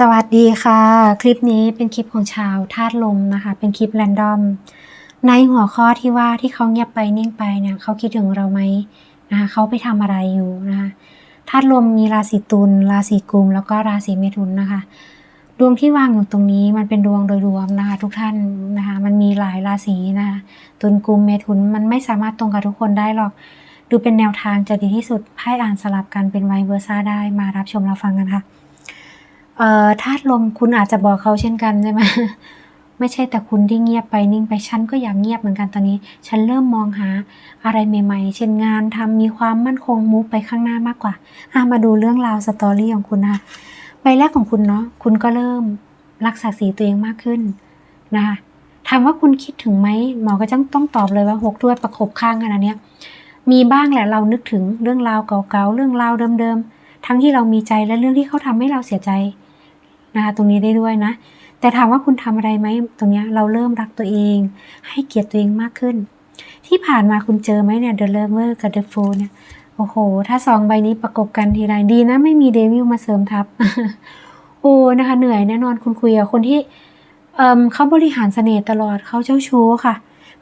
สวัสดีค่ะ คลิปนี้เป็นคลิปของชาวธาตุลมนะคะ เป็นคลิปแรนดอม ในหัวข้อที่ว่าที่เขาเงียบไปนิ่งไปเนี่ยเขาคิดถึงเราไหมนะคะเขาไปทำอะไรอยู่นะคะธาตุลมมีราศีตุลราศีกุมแล้วก็ราศีเมถุนนะคะ ดวงที่วางอยู่ตรงนี้มันเป็นดวงโดยรวมนะคะ ทุกท่านนะคะมันมีหลายราศีนะคะตุลกุมเมถุนมันไม่สามารถตรงกับทุกคนได้หรอก ดูเป็นแนวทางจะดีที่สุดไพ่อ่านสลับกันเป็นไวเวอร์ซ่าได้มารับชมรับฟังกันค่ะ เอ่อธาตุลมคุณอาจจะบอกเขาเช่นกันใช่ไหมไม่ใช่แต่คุณที่เงียบไปนิ่งไปฉันก็อยากเงียบเหมือนกันตอนนี้ ฉันเริ่มมองหาอะไรใหม่ ๆ เช่นงานทำมีความมั่นคงมูฟไปข้างหน้ามากกว่าอะมาดูเรื่องราวสตอรี่ของคุณนะคะใบแรกของคุณเนาะคุณก็เริ่มรักษาสีตัวเองมากขึ้นนะคะถามว่าคุณคิดถึงไหมหมอก็ต้องต้องตอบเลยว่าหกถ้วยประคบข้างขนาดเนี้ยมีบ้างแหละเรานึกถึงเรื่องราวเก่าๆเรื่องราวเดิมๆทั้งที่เรามีใจและเรื่องที่เขาทำให้เราเสียใจ นะคะตรงนี้ได้ด้วยนะ แต่ถามว่าคุณทำอะไรไหมตรงนี้เราเริ่มรักตัวเอง ให้เกียรติตัวเองมากขึ้น ที่ผ่านมาคุณเจอไหมเนี่ย The Lover กับ The Fool เนี่ยโอ้โห ถ้าสองใบนี้ประกบกันทีไรดีนะ ไม่มีเดวิลมาเสริมทับ โอ้นะคะ เหนื่อยแน่นอนคุณคุยกับคนที่เอ่มเขาบริหารเสน่ห์ตลอดเขาเจ้าชู้ค่ะ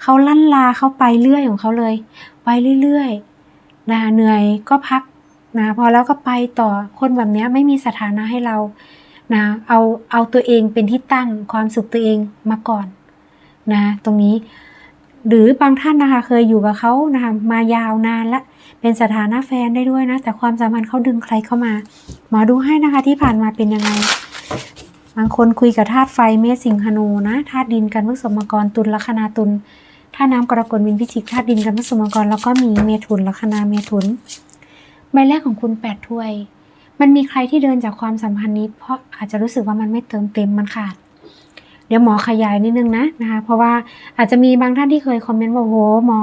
เขาลั่นลาเขาไปเรื่อยของเขาเลย ไปเรื่อยๆนะคะเหนื่อยก็พักนะพอแล้วก็ไปต่อคนแบบนี้ไม่มีสถานะให้เรา นะเอาเอาตัวเองเป็นที่ตั้งความสุขตัวเองมาก่อนนะตรงนี้ หรือบางท่านนะคะเคยอยู่กับเขานะคะมายาวนานละเป็นสถานะแฟนได้ด้วยนะ แต่ความสัมพันธ์เขาดึงใครเข้ามาหมอดูให้นะคะที่ผ่านมาเป็นยังไง บางคนคุยกับธาตุไฟเมษสิงหนูนะธาตุดินกันพฤษมกรตุลลัคนาตุลธาตุน้ำกรกฎวินพิจิกธาตุดินกันพฤษมกรแล้วก็มีเมถุนลัคนาเมถุน ใบแรกของคุณแปดถ้วย มันมีใครที่เดินจากความสัมพันธ์นี้ เพราะอาจจะรู้สึกว่ามันไม่เติมเต็มมันขาด เดี๋ยวหมอขยายนิดนึงนะนะคะ เพราะว่าอาจจะมีบางท่านที่เคยคอมเมนต์ว่าโหหมอ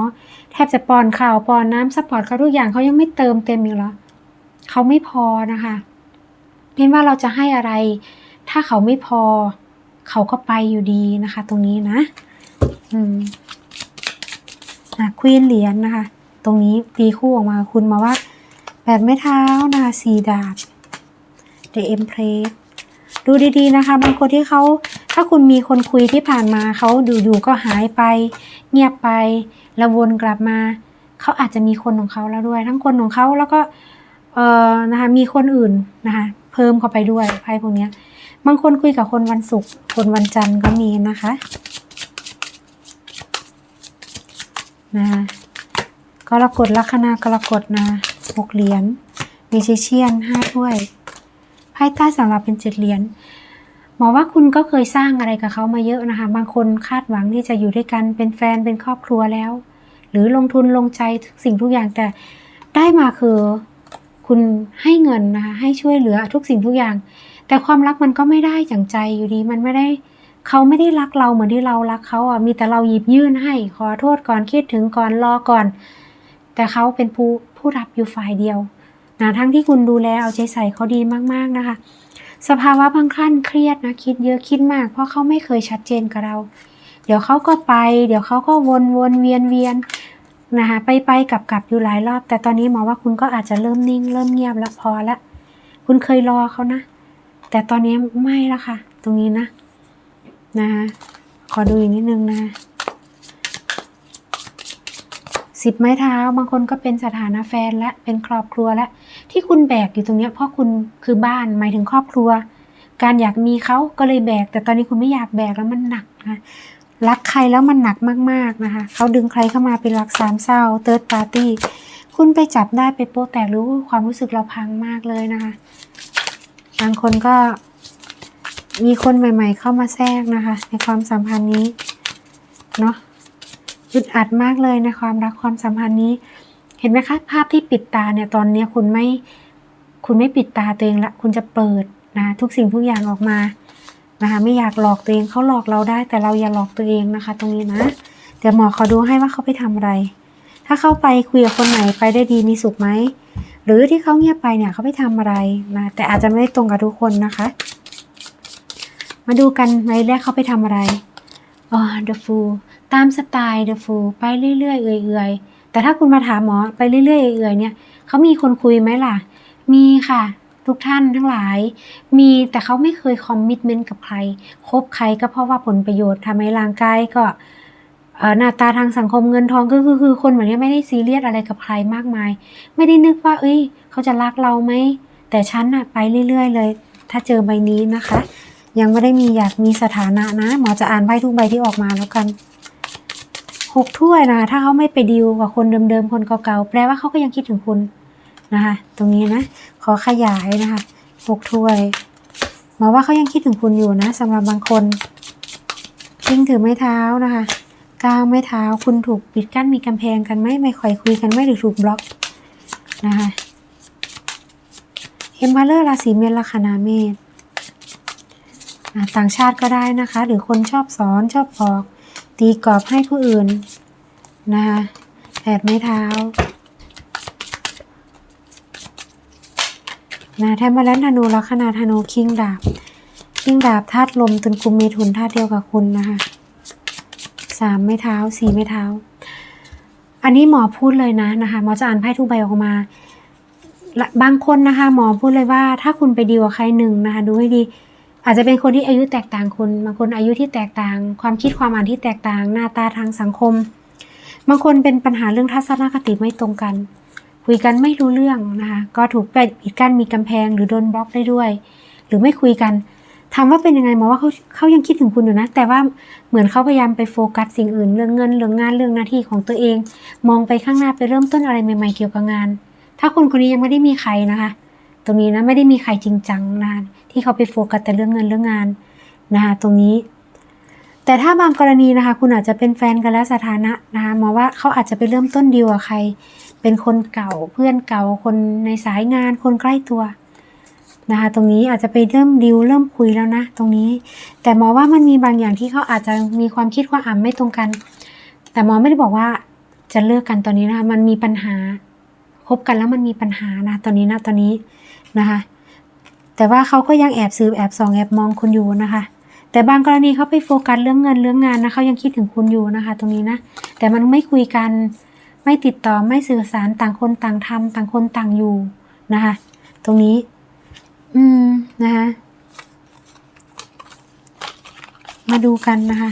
แทบจะป้อนข่าวป้อนน้ำซัพพอร์ตเขาทุกอย่างเขายังไม่เติมเต็มอยู่หรอเขาไม่พอนะคะเห็นว่าเราจะให้อะไร ถ้าเขาไม่พอ เขาก็ไปอยู่ดีนะคะ ตรงนี้นะ อืมอะควีนเหรียญนะคะ ตรงนี้ตีคู่ออกมาคุณมาว่าแปดไม้เท้านะคะสี่ดาบ The Empress ดูดีๆนะคะบางคนที่เขาถ้าคุณมีคนคุยที่ผ่านมาเขาอยู่ๆก็หายไป เงียบไป แล้ววนกลับมา เขาอาจจะมีคนของเขาแล้วด้วย ทั้งคนของเขาแล้วก็เอ่อนะคะมีคนอื่นนะคะเพิ่มเข้าไปด้วยไพ่พวกนี้บางคนคุยกับคนวันศุกร์คนวันจันทร์ก็มีนะคะนะคะกรกฎลัคนากรกฎนะหกเหรียญมีเชเชียนห้าถ้วย ไพ่ใต้สำหรับเป็นเจ็ดเหรียญหมอว่าคุณก็เคยสร้างอะไรกับเขามาเยอะนะคะ บางคนคาดหวังที่จะอยู่ด้วยกันเป็นแฟนเป็นครอบครัวแล้ว หรือลงทุนลงใจทุกสิ่งทุกอย่างแต่ได้มาคือคุณให้เงินนะคะให้ช่วยเหลือทุกสิ่งทุกอย่าง แต่ความรักมันก็ไม่ได้อย่างใจอยู่ดีมันไม่ได้เขาไม่ได้รักเราเหมือนที่เรารักเขาอะมีแต่เราหยิบยื่นให้ ขอโทษก่อนคิดถึงก่อนรอก่อน แต่เขาเป็นผู้ผู้รับอยู่ฝ่ายเดียว นะทั้งที่คุณดูแลเอาใจใส่เขาดีมากๆนะคะ สภาวะบางขั้นเครียดนะคิดเยอะคิดมาก เพราะเขาไม่เคยชัดเจนกับเรา เดี๋ยวเขาก็ไป เดี๋ยวเขาก็วนวนเวียนเวียนนะคะไปไปกลับกลับอยู่หลายรอบ แต่ตอนนี้หมอว่าคุณก็อาจจะเริ่มนิ่ง เริ่มเงียบแล้วพอละคุณเคยรอเขานะ แต่ตอนนี้ไม่ละค่ะ ตรงนี้นะนะคะขอดูอีกนิดนึงนะคะ สิบไม้เท้า บางคนก็เป็นสถานะแฟนและเป็นครอบครัวและ ที่คุณแบกอยู่ตรงเนี้ยเพราะคุณคือบ้านหมายถึงครอบครัว การอยากมีเขาก็เลยแบก แต่ตอนนี้คุณไม่อยากแบกแล้วมันหนักนะรักใครแล้วมันหนักมากๆนะคะเขาดึงใครเข้ามาเป็นรักสามเศร้าเติร์ดปาร์ตี้คุณไปจับได้ไปโป๊ะแตกรู้ความรู้สึกเราพังมากเลยนะคะบางคนก็มีคนใหม่ ๆ เข้ามาแทรกนะคะ ในความสัมพันธ์นี้เนาะ อึดอัดมากเลยในความรักความสัมพันธ์นี้ เห็นไหมคะ ภาพที่ปิดตาเนี่ยตอนนี้คุณไม่คุณไม่ปิดตาตัวเองละคุณจะเปิดนะทุกสิ่งทุกอย่างออกมานะคะไม่อยากหลอกตัวเองเขาหลอกเราได้ แต่เราอย่าหลอกตัวเองนะคะ ตรงนี้นะเดี๋ยวหมอขอดูให้ว่าเขาไปทำอะไร ถ้าเข้าไปคุยกับคนไหนไปได้ดีมีสุขไหมหรือที่เขาเงียบไปเนี่ยเขาไปทำอะไรนะแต่อาจจะไม่ได้ตรงกับทุกคนนะคะ มาดูกันในแรกเขาไปทำอะไรอ๋อ The Fool ตามสไตล์ The Fool ไปเรื่อยๆเอื่อยๆ แต่ถ้าคุณมาถามหมอไปเรื่อยๆเอื่อยๆเนี่ยเขามีคนคุยไหมล่ะ มีค่ะ ทุกท่านทั้งหลาย มีแต่เขาไม่เคยคอมมิชเมนต์กับใคร คบใครก็เพราะว่าผลประโยชน์ทำให้ร่างกายก็หน้าตาทางสังคมเงินทองก็คือคือคนแบบนี้ไม่ได้ซีเรียสอะไรกับใครมากมาย ไม่ได้นึกว่า เอ้ย เขาจะรักเราไหม แต่ฉันอะไปเรื่อย ๆ เลย ถ้าเจอใบนี้นะคะ ยังไม่ได้มีอยากมีสถานะนะ หมอจะอ่านไพ่ทุกใบที่ออกมาแล้วกัน หกถ้วยนะถ้าเขาไม่ไปดีลกับคนเดิมๆ คนเก่าๆ แปลว่าเขาก็ยังคิดถึงคุณนะคะ ตรงนี้นะ ขอขยายนะคะหกถ้วยหมอว่าเขายังคิดถึงคุณอยู่นะสำหรับบางคนทิ้งถือไม้เท้านะคะก้าวไม้เท้า คุณถูกปิดกั้นมีกำแพงกันไหมไม่ค่อยคุยกันไหมหรือถูกบล็อกนะคะเอมบาเลอร์ราศีเมษลัคนาเมษต่างชาติก็ได้นะคะ หรือคนชอบสอนชอบบอก ตีกรอบให้ผู้อื่นนะคะแปดไม้เท้านะแทมเบอร์แลนธนูลัคนาธนูคิงดาบ คิงดาบธาตุลมตุนกุมเมถุนธาตุเดียวกับคุณนะคะสามไม้เท้าสี่ไม้เท้า อันนี้หมอพูดเลยนะนะคะหมอจะอ่านไพ่ทุกใบออกมา บางคนนะคะ หมอพูดเลยว่า ถ้าคุณไปดีลกับใครหนึ่งนะคะ ดูให้ดี อาจจะเป็นคนที่อายุแตกต่างคุณบางคนอายุที่แตกต่าง ความคิดความอ่านที่แตกต่าง หน้าตาทางสังคม บางคนเป็นปัญหาเรื่องทัศนคติไม่ตรงกัน คุยกันไม่รู้เรื่องนะคะก็ถูกปิดกั้นมีกำแพงหรือโดนบล็อกได้ด้วย หรือไม่คุยกันถามว่าเป็นยังไงหมอว่าเขาเขายังคิดถึงคุณอยู่นะ แต่ว่าเหมือนเขาพยายามไปโฟกัสสิ่งอื่นเรื่องเงินเรื่องงานเรื่องหน้าที่ของตัวเอง มองไปข้างหน้าไปเริ่มต้นอะไรใหม่ ๆ เกี่ยวกับงาน ถ้าคนคนนี้ยังไม่ได้มีใครนะคะ ตรงนี้นะไม่ได้มีใครจริงจังนะคะ ที่เขาไปโฟกัสแต่เรื่องเงินเรื่องงานนะคะตรงนี้ แต่ถ้าบางกรณีนะคะ คุณอาจจะเป็นแฟนกันแล้วสถานะนะคะหมอว่าเขาอาจจะไปเริ่มต้นดีลกับใคร เป็นคนเก่าเพื่อนเก่าคนในสายงานคนใกล้ตัวนะคะตรงนี้อาจจะไปเริ่มดีลเริ่มคุยแล้วนะ ตรงนี้ แต่หมอว่ามันมีบางอย่างที่เขาอาจจะมีความคิดความอ่านไม่ตรงกัน แต่หมอไม่ได้บอกว่าจะเลิกกันตอนนี้นะคะมันมีปัญหาคบกันแล้วมันมีปัญหานะตอนนี้นะตอนนี้นะคะ แต่ว่าเขาก็ยังแอบซื้อแอบส่องแอบมองคุณอยู่นะคะ แต่บางกรณีเขาไปโฟกัสเรื่องเงินเรื่องงานนะเขายังคิดถึงคุณอยู่นะคะ ตรงนี้นะ แต่มันไม่คุยกันไม่ติดต่อไม่สื่อสารต่างคนต่างทำต่างคนต่างอยู่นะคะ ตรงนี้ อืมนะคะมาดูกันนะคะ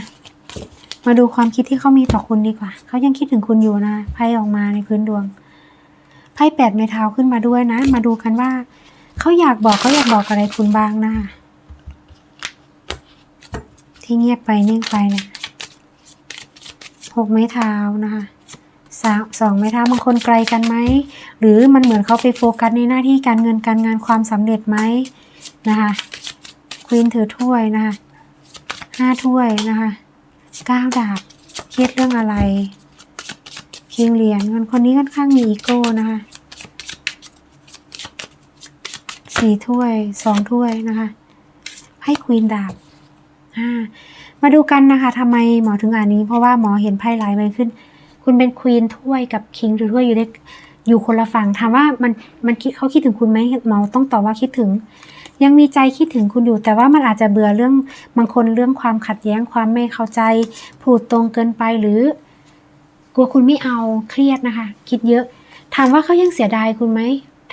มาดูความคิดที่เขามีต่อคุณดีกว่า เขายังคิดถึงคุณอยู่นะไพ่ออกมาในพื้นดวง ไพ่แปดไม้เท้าขึ้นมาด้วยนะ มาดูกันว่า เขาอยากบอกเขาอยากบอกอะไรคุณบ้างนะ ที่เงียบไปนิ่งไปนี่ยหกไม้เท้านะคะสาสองไม้เท้าบางคนไกลกันไหม หรือมันเหมือนเขาไปโฟกัสในหน้าที่การเงินการงานความสำเร็จไหมนะคะควีนถือถ้วยนะคะห้าถ้วยนะคะเก้าดาบเครียดเรื่องอะไร คิงเหรียญคนคนนี้ค่อนข้างมีอีโก้นะคะ สี่ถ้วยสองถ้วยนะคะ ให้ควีนดาบมาดูกันนะคะทำไมหมอถึงอ่านนี้ เพราะว่าหมอเห็นไพ่หลายใบขึ้น คุณเป็นควีนถ้วยกับคิงถือถ้วยอยู่ในอยู่คนละฝั่งถามว่ามันมันคิดเขาคิดถึงคุณไหมหมอต้องตอบว่าคิดถึง ยังมีใจคิดถึงคุณอยู่ แต่ว่ามันอาจจะเบื่อเรื่องบางคนเรื่องความขัดแย้งความไม่เข้าใจพูดตรงเกินไปหรือ กลัวคุณไม่เอาเครียดนะคะ คิดเยอะ ถามว่าเขายังเสียดายคุณไหม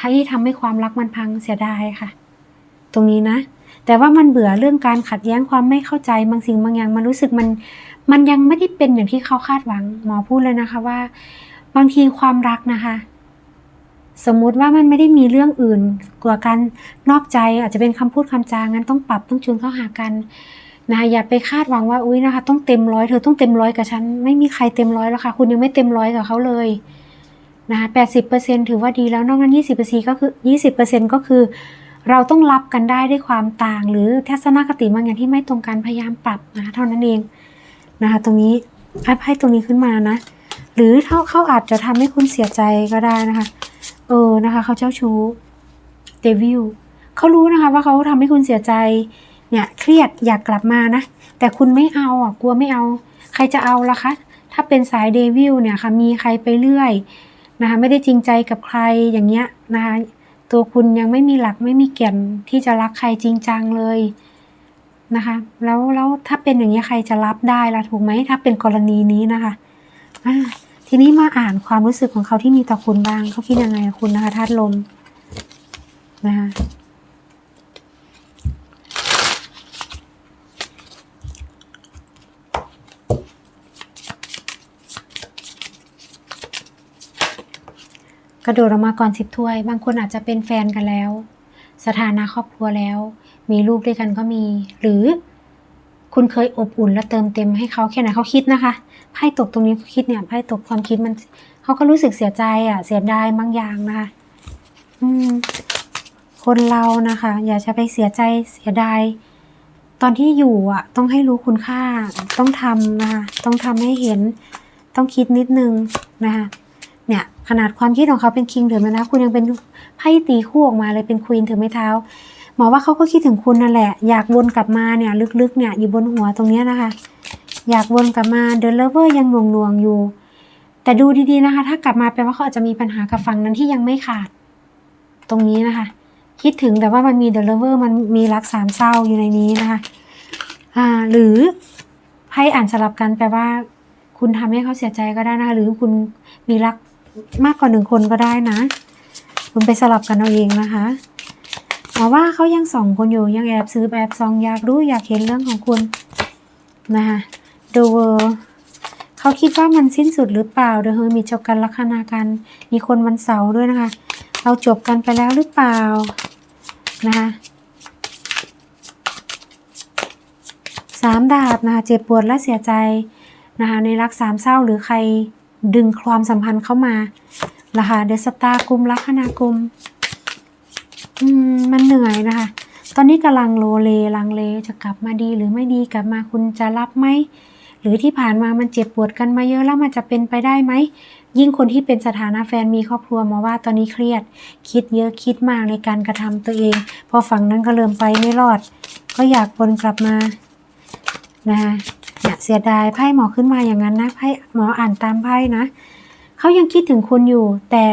ที่ทำให้ความรักมันพังเสียดายค่ะ ตรงนี้นะ แต่ว่ามันเบื่อเรื่องการขัดแย้งความไม่เข้าใจบางสิ่งบางอย่างมันรู้สึกมัน มันยังไม่ได้เป็นอย่างที่เขาคาดหวัง หมอพูดเลยนะคะว่า บางทีความรักนะคะ สมมุติว่ามันไม่ได้มีเรื่องอื่นกว่าการนอกใจอาจจะเป็นคำพูดคำจางั้นต้องปรับต้องจูนเข้าหากันนะคะอย่าไปคาดหวังว่าอุ้ยนะคะ ต้องเต็มร้อยเธอต้องเต็มร้อยกับฉันไม่มีใครเต็มร้อยแล้วค่ะ คุณยังไม่เต็มร้อยกับเขาเลย นะคะแปดสิบเปอร์เซ็นถือว่าดีแล้วนอกนั้นยี่สิบเปอร์เซ็นก็คือยี่สิบเปอร์เซ็นก็คือ เราต้องรับกันได้ด้วยความต่าง หรือทัศนคติบางอย่างที่ไม่ตรงกันพยายามปรับนะคะเท่านั้นเองนะคะตรงนี้ไอ้ไพ่ตรงนี้ขึ้นมานะ หรือเขาเขาอาจจะทำให้คุณเสียใจก็ได้นะคะ เออนะคะเขาเจ้าชู้เดวิลเขารู้นะคะว่าเขาทำให้คุณเสียใจเนี่ยเครียดอยากกลับมานะ แต่คุณไม่เอาอะกลัวไม่เอา ใครจะเอาล่ะคะ ถ้าเป็นสายเดวิลเนี่ยค่ะมีใครไปเรื่อย นะคะไม่ได้จริงใจกับใครอย่างเงี้ยนะคะตัวคุณยังไม่มีหลักไม่มีเก่นที่จะรักใครจริงจังเลยนะคะแล้วแล้วถ้าเป็นอย่างเงี้ยใครจะรับได้ล่ะถูกไหมถ้าเป็นกรณีนี้นะคะอ่าทีนี้มาอ่านความรู้สึกของเขาที่มีต่อคุณบ้างเขาคิดยังไงคุณนะคะธาตุลมนะคะ กระโดดออกมาก่อนสิบถ้วย บางคนอาจจะเป็นแฟนกันแล้ว สถานะครอบครัวแล้ว มีลูกด้วยกันก็มี หรือคุณเคยอบอุ่นและเติมเต็มให้เขาแค่ไหนเขาคิดนะคะไพ่ตกตรงนี้เขาคิดเนี่ยไพ่ตกความคิดมันเขาก็รู้สึกเสียใจอะ เสียดายบางอย่างนะคะอืม คนเรานะคะ อย่าจะไปเสียใจเสียดายตอนที่อยู่อะ ต้องให้รู้คุณค่า ต้องทำนะคะต้องทำให้เห็น ต้องคิดนิดนึงนะคะ เนี่ยขนาดความคิดของเขาเป็นคิงถือไม้เท้าคุณยังเป็นไพ่ตีคู่ออกมาเลยเป็นควีนถือไม้เท้าหมอว่าเขาก็คิดถึงคุณนั่นแหละ อยากวนกลับมาเนี่ยลึกๆเนี่ยอยู่บนหัวตรงนี้นะคะ อยากวนกลับมาเดินเลเวอร์ยังหน่วงๆอยู่ แต่ดูดีๆนะคะ ถ้ากลับมาแปลว่าเขาอาจจะมีปัญหากับฝั่งนั้นที่ยังไม่ขาด ตรงนี้นะคะ คิดถึงแต่ว่ามันมีเดลเวอร์มันมีรักสามเศร้าอยู่ในนี้นะคะอ่าหรือไพ่อ่านสลับกันแปลว่า คุณทำให้เขาเสียใจก็ได้นะคะหรือคุณมีรัก มากกว่าหนึ่งคนก็ได้นะ คุณไปสลับกันเอาเองนะคะหมอว่าเขายังส่องคุณอยู่ยังแอบซื้อแอบซองอยากรู้อยากเห็นเรื่องของคุณนะคะดูเวอร์เขาคิดว่ามันสิ้นสุดหรือเปล่าเดอะเฮอร์มีจบกันลัคนากัน มีคนวันเสาร์ด้วยนะคะ เราจบกันไปแล้วหรือเปล่านะคะสามดาบนะคะเจ็บปวดและเสียใจนะคะในรักสามเศร้าหรือใคร ดึงความสัมพันธ์เข้ามานะคะเดสตากุมลัคนากุมมันเหนื่อยนะคะ ตอนนี้กำลังโลเลลังเลจะกลับมาดีหรือไม่ดีกลับมาคุณจะรับไหมหรือที่ผ่านมามันเจ็บปวดกันมาเยอะแล้วมันจะเป็นไปได้ไหมยิ่งคนที่เป็นสถานะแฟนมีครอบครัวมาว่าตอนนี้เครียด คิดเยอะคิดมากในการกระทำตัวเอง พอฝั่งนั้นก็เริ่มไปไม่รอด ก็อยากวนกลับมานะคะ เสียดายไพ่หมอขึ้นมาอย่างนั้นนะไพ่หมออ่านตามไพ่นะเขายังคิดถึงคุณอยู่ แต่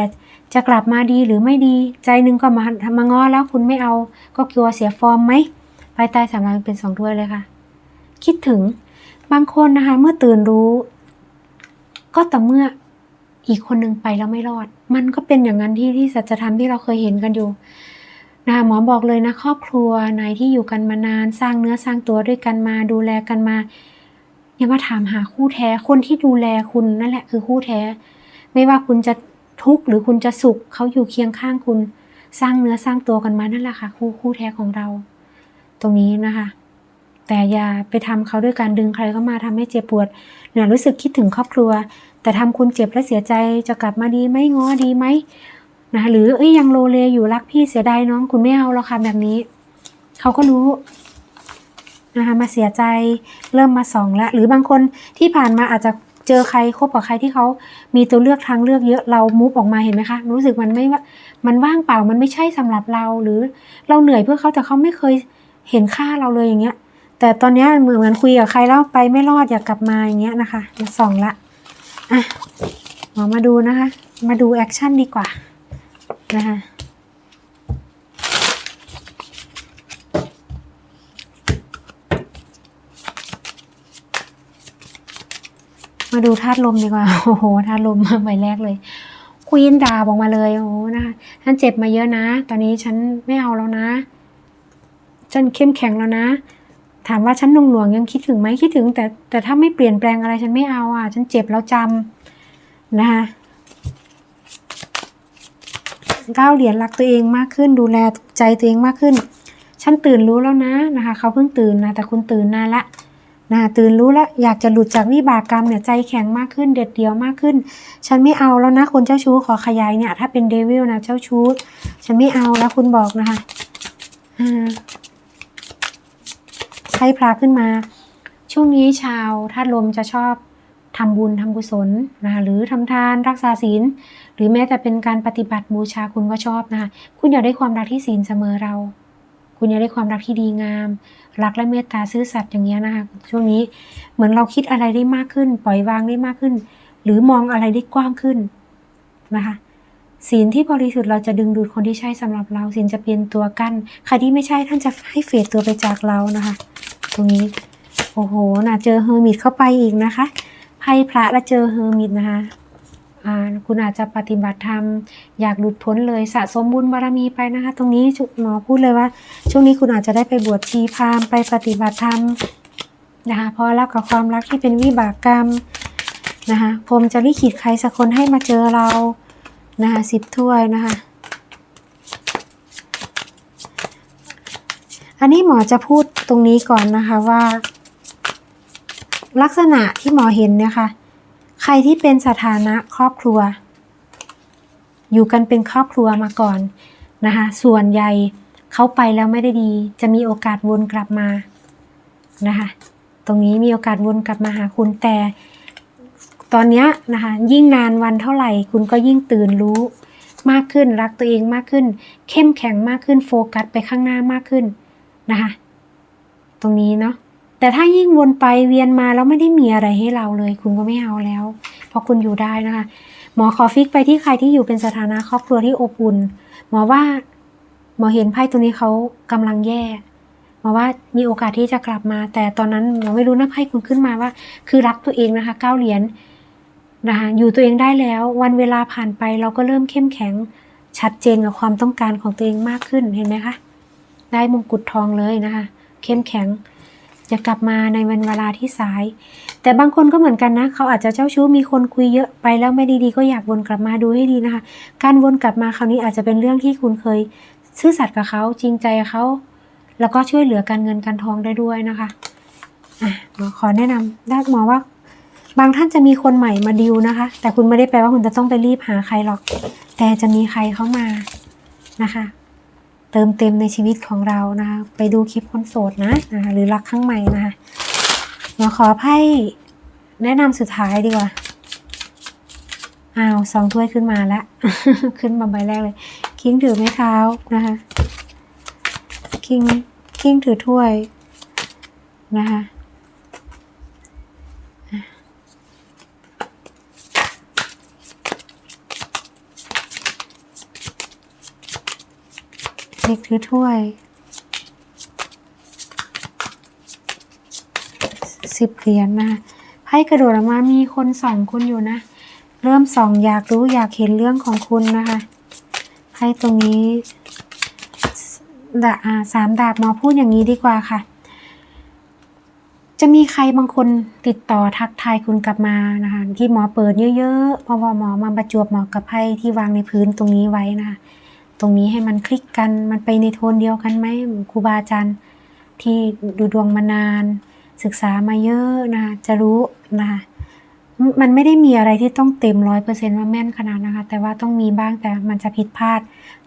จะกลับมาดีหรือไม่ดี ใจนึงก็มามาง้อแล้วคุณไม่เอา ก็กลัวเสียฟอร์มไหมไพ่ใต้สามลังเป็นสองถ้วยเลยค่ะ คิดถึงบางคนนะคะ เมื่อตื่นรู้ ก็แต่เมื่ออีกคนหนึ่งไปแล้วไม่รอด มันก็เป็นอย่างนั้นที่ที่สัจธรรมที่เราเคยเห็นกันอยู่นะคะหมอบอกเลยนะ ครอบครัวไหนที่อยู่กันมานานสร้างเนื้อสร้างตัวด้วยกันมาดูแลกันมา อย่ามาถามหาคู่แท้คนที่ดูแลคุณนั่นแหละคือคู่แท้ ไม่ว่าคุณจะทุกข์หรือคุณจะสุขเขาอยู่เคียงข้างคุณ สร้างเนื้อสร้างตัวกันมานั่นแหละค่ะ คู่คู่แท้ของเรา ตรงนี้นะคะ แต่อย่าไปทำเขาด้วยการดึงใครเข้ามาทำให้เจ็บปวดเนี่ยรู้สึกคิดถึงครอบครัว แต่ทำคุณเจ็บและเสียใจจะกลับมาดีไหมง้อดีไหมนะหรือเอ้ยยังโลเลอยู่รักพี่เสียดายน้องคุณไม่เอาแล้วค่ะแบบนี้ เขาก็รู้ นะคะมาเสียใจเริ่มมาส่องแล้วหรือบางคนที่ผ่านมาอาจจะเจอใครคบกับใครที่เขามีตัวเลือกทางเลือกเยอะเรามุฟออกมาเห็นไหมคะรู้สึกมันไม่ว่ามันว่างเปล่ามันไม่ใช่สำหรับเราหรือเราเหนื่อยเพื่อเขาแต่เขาไม่เคยเห็นค่าเราเลยอย่างเงี้ย แต่ตอนเนี้ยเหมือนเหมือนคุยกับใครแล้วไปไม่รอดอยากกลับมาอย่างเงี้ยนะคะมาส่องละอะมอมาดูนะคะ มาดูแอคชั่นดีกว่านะคะ มาดูธาตุลมดีกว่า โอ้โหธาตุลมมาใบแรกเลยควีนดาบออกมาเลย โอ้โหนะคะฉันเจ็บมาเยอะนะ ตอนนี้ฉันไม่เอาแล้วนะ ฉันเข้มแข็งแล้วนะ ถามว่าฉันหนุ่งหน่วงยังคิดถึงไหมคิดถึง แต่แต่ถ้าไม่เปลี่ยนแปลงอะไรฉันไม่เอาอะ ฉันเจ็บแล้วจำนะคะก้าวเหรียญรักตัวเองมากขึ้น ดูแลใจตัวเองมากขึ้น ฉันตื่นรู้แล้วนะนะคะ เขาเพิ่งตื่นนะแต่คุณตื่นนานละ นะตื่นรู้แล้วอยากจะหลุดจากวิบากกรรมเนี่ยใจแข็งมากขึ้นเด็ดเดี่ยวมากขึ้น ฉันไม่เอาแล้วนะคนเจ้าชู้ขอขยายเนี่ย ถ้าเป็นเดวิลนะเจ้าชู้ ฉันไม่เอาแล้วคุณบอกนะคะใช้พระขึ้นมา ช่วงนี้ชาวธาตุลมจะชอบทำบุญทำกุศลนะคะหรือทำทานรักษาศีล หรือแม้แต่เป็นการปฏิบัติบูชาคุณก็ชอบนะคะคุณอยากได้ความรักที่ศีลเสมอเรา คุณอยากได้ความรักที่ดีงาม รักและเมตตาซื่อสัตย์อย่างเงี้ยนะคะช่วงนี้เหมือนเราคิดอะไรได้มากขึ้น ปล่อยวางได้มากขึ้น หรือมองอะไรได้กว้างขึ้นนะคะศีลที่บริสุทธิ์เราจะดึงดูดคนที่ใช่สำหรับเราศีลจะเป็นตัวกั้นใครที่ไม่ใช่ท่านจะให้เฟดตัวไปจากเรานะคะ ตรงนี้โอ้โหน่ะเจอเฮอร์มิตเข้าไปอีกนะคะไพ่พระแล้วเจอเฮอร์มิตนะคะ อ่าคุณอาจจะปฏิบัติธรรม อยากหลุดพ้นเลยสะสมบุญบารมีไปนะคะ ตรงนี้หมอพูดเลยว่า ช่วงนี้คุณอาจจะได้ไปบวชชีพรามไปปฏิบัติธรรมนะคะเพราะแล้วกับความรักที่เป็นวิบากกรรมนะคะพรหมจะลิขิตใครสักคนให้มาเจอเรานะคะสิบถ้วยนะคะ อันนี้หมอจะพูดตรงนี้ก่อนนะคะว่า ลักษณะที่หมอเห็นเนี่ยค่ะ ใครที่เป็นสถานะครอบครัว อยู่กันเป็นครอบครัวมาก่อนนะคะส่วนใหญ่เขาไปแล้วไม่ได้ดี จะมีโอกาสวนกลับมานะคะตรงนี้มีโอกาสวนกลับมาหาคุณแต่ ตอนนี้นะคะยิ่งนานวันเท่าไหร่ คุณก็ยิ่งตื่นรู้มากขึ้นรักตัวเองมากขึ้น เข้มแข็งมากขึ้นโฟกัสไปข้างหน้ามากขึ้นนะคะตรงนี้เนาะ แต่ถ้ายิ่งวนไปเวียนมาแล้วไม่ได้มีอะไรให้เราเลย คุณก็ไม่เอาแล้ว เพราะคุณอยู่ได้นะคะ หมอขอฟิกไปที่ใครที่อยู่เป็นสถานะครอบครัวที่อบอุ่นหมอว่า หมอเห็นไพ่ตัวนี้เขากำลังแย่หมอว่ามีโอกาสที่จะกลับมา แต่ตอนนั้นหมอไม่รู้นะไพ่คุณขึ้นมาว่า คือรักตัวเองนะคะเก้าเหรียญนะคะอยู่ตัวเองได้แล้ว วันเวลาผ่านไปเราก็เริ่มเข้มแข็งชัดเจนกับความต้องการของตัวเองมากขึ้นเห็นไหมคะได้มงกุฎทองเลยนะคะ เข้มแข็ง จะกลับมาในวันเวลาที่สาย แต่บางคนก็เหมือนกันนะ เขาอาจจะเจ้าชู้มีคนคุยเยอะไปแล้วไม่ดีๆ ก็อยากวนกลับมาดูให้ดีนะคะ การวนกลับมาคราวนี้อาจจะเป็นเรื่องที่คุณเคย ซื่อสัตย์กับเขาจริงใจกับเขา แล้วก็ช่วยเหลือการเงินการทองได้ด้วยนะคะอะหมอขอแนะนำได้หมอว่า บางท่านจะมีคนใหม่มาดิวนะคะ แต่คุณไม่ได้แปลว่าคุณจะต้องไปรีบหาใครหรอก แต่จะมีใครเข้ามานะคะ เติมเต็มในชีวิตของเรานะคะไปดูคลิปคนโสดนะนะคะหรือรักข้างใหม่นะคะมาขอไพ่แนะนำสุดท้ายดีกว่าอ้าวสองถ้วยขึ้นมาแล้ว ขึ้นมาใบแรกเลย คิงถือไม้เท้านะคะคิงคิงถือถ้วยนะคะ เด็กถือถ้วยสิบเหรียญนะคะไพ่กระโดดออกมามีคนสองคนอยู่นะ เริ่มส่องอยากรู้อยากเห็นเรื่องของคุณนะคะไพ่ตรงนี้ดาสามดาบหมอพูดอย่างนี้ดีกว่าค่ะ จะมีใครบางคนติดต่อทักทายคุณกลับมานะคะที่หมอเปิดเยอะๆเพราะว่าหมอมาประจวบเหมาะกับไพ่ที่วางในพื้นตรงนี้ไว้นะคะ รงนี้ให้มันคลิกกัน มันไปในโทนเดียวกันไหมครูบาอาจารย์ที่ดูดวงมานาน ศึกษามาเยอะนะคะจะรู้นะคะมันไม่ได้มีอะไรที่ต้องเต็มร้อยเปอร์เซ็นต์ว่าแม่นขนาดนะคะ แต่ว่าต้องมีบ้างแต่มันจะผิดพลาด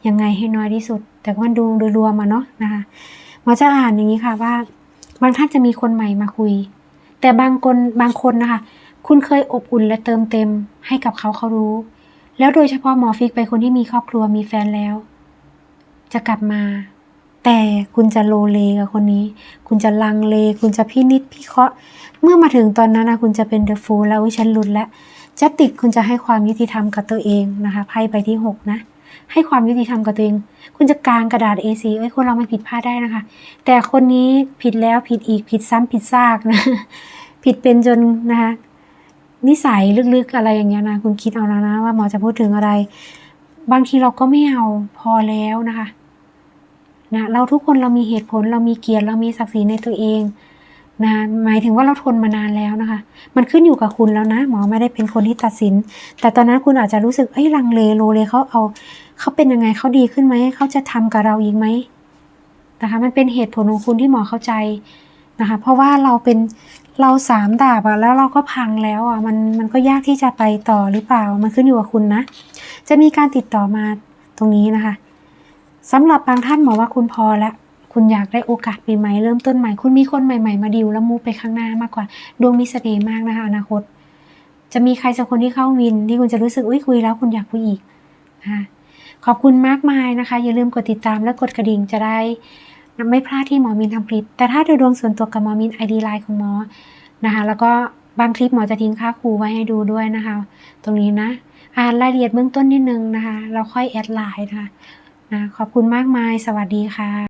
ยังไงให้น้อยที่สุด แต่ก็มันดูโดยรวมมาเนาะนะคะหมอจะอ่านอย่างนี้ค่ะว่า บางท่านจะมีคนใหม่มาคุย แต่บางคนบางคนนะคะ คุณเคยอบอุ่นและเติมเต็มให้กับเขาเขารู้ แล้วโดยเฉพาะหมอฟิกไปคนที่มีครอบครัวมีแฟนแล้ว จะกลับมา แต่คุณจะโลเลกับคนนี้ คุณจะลังเล คุณจะพินิจพิเคราะห์ เมื่อมาถึงตอนนั้นนะคุณจะเป็นเดอะฟูลแล้วอุ๊ยฉันหลุดแล้วจะติดคุณจะให้ความยุติธรรมกับตัวเองนะคะไพ่ใบที่หกนะ ให้ความยุติธรรมกับตัวเอง คุณจะกางกระดาษ A4 เอ้ยคนเราไม่ผิดพลาดได้นะคะ แต่คนนี้ผิดแล้วผิดอีกผิดซ้ำผิดซากนะผิดเป็นจนนะคะ นิสัยลึกๆอะไรอย่างเงี้ยนะคุณคิดเอาแล้วนะว่าหมอจะพูดถึงอะไร บางทีเราก็ไม่เอาพอแล้วนะคะนะเราทุกคนเรามีเหตุผลเรามีเกียรติเรามีศักดิ์ศรีในตัวเองนะหมายถึงว่าเราทนมานานแล้วนะคะ มันขึ้นอยู่กับคุณแล้วนะ หมอไม่ได้เป็นคนที่ตัดสิน แต่ตอนนั้นคุณอาจจะรู้สึกเอ้ยลังเลโลเลเขาเอาเขาเป็นยังไงเขาดีขึ้นไหมเขาจะทำกับเราอีกไหมนะคะ มันเป็นเหตุผลของคุณที่หมอเข้าใจนะคะ เพราะว่าเราเป็น เราสามดาบอะแล้วเราก็พังแล้วอะมันมันก็ยากที่จะไปต่อหรือเปล่า มันขึ้นอยู่กับคุณนะ จะมีการติดต่อมาตรงนี้นะคะสำหรับบางท่านหมอว่าคุณพอแล้วคุณอยากได้โอกาสใหม่ๆเริ่มต้นใหม่ คุณมีคนใหม่ ๆ มาดิวแล้วมูไปข้างหน้ามากกว่า ดวงมีเสน่ห์มากนะคะอนาคต จะมีใครสักคนที่เข้าวิน ที่คุณจะรู้สึกอุ้ยคุยแล้วคุณอยากคุยอีกนะคะขอบคุณมากมายนะคะ อย่าลืมกดติดตามและกดกระดิ่งจะได้ ไม่พลาดที่หมอมินทำคลิป แต่ถ้าดูดวงส่วนตัวกับหมอมินไอดีไลน์ของหมอนะคะแล้วก็บางคลิปหมอจะทิ้งค่าครูไว้ให้ดูด้วยนะคะ ตรงนี้นะอ่านรายละเอียดเบื้องต้นนิดนึงนะคะ เราค่อยแอดไลน์นะคะนะขอบคุณมากมาย สวัสดีค่ะ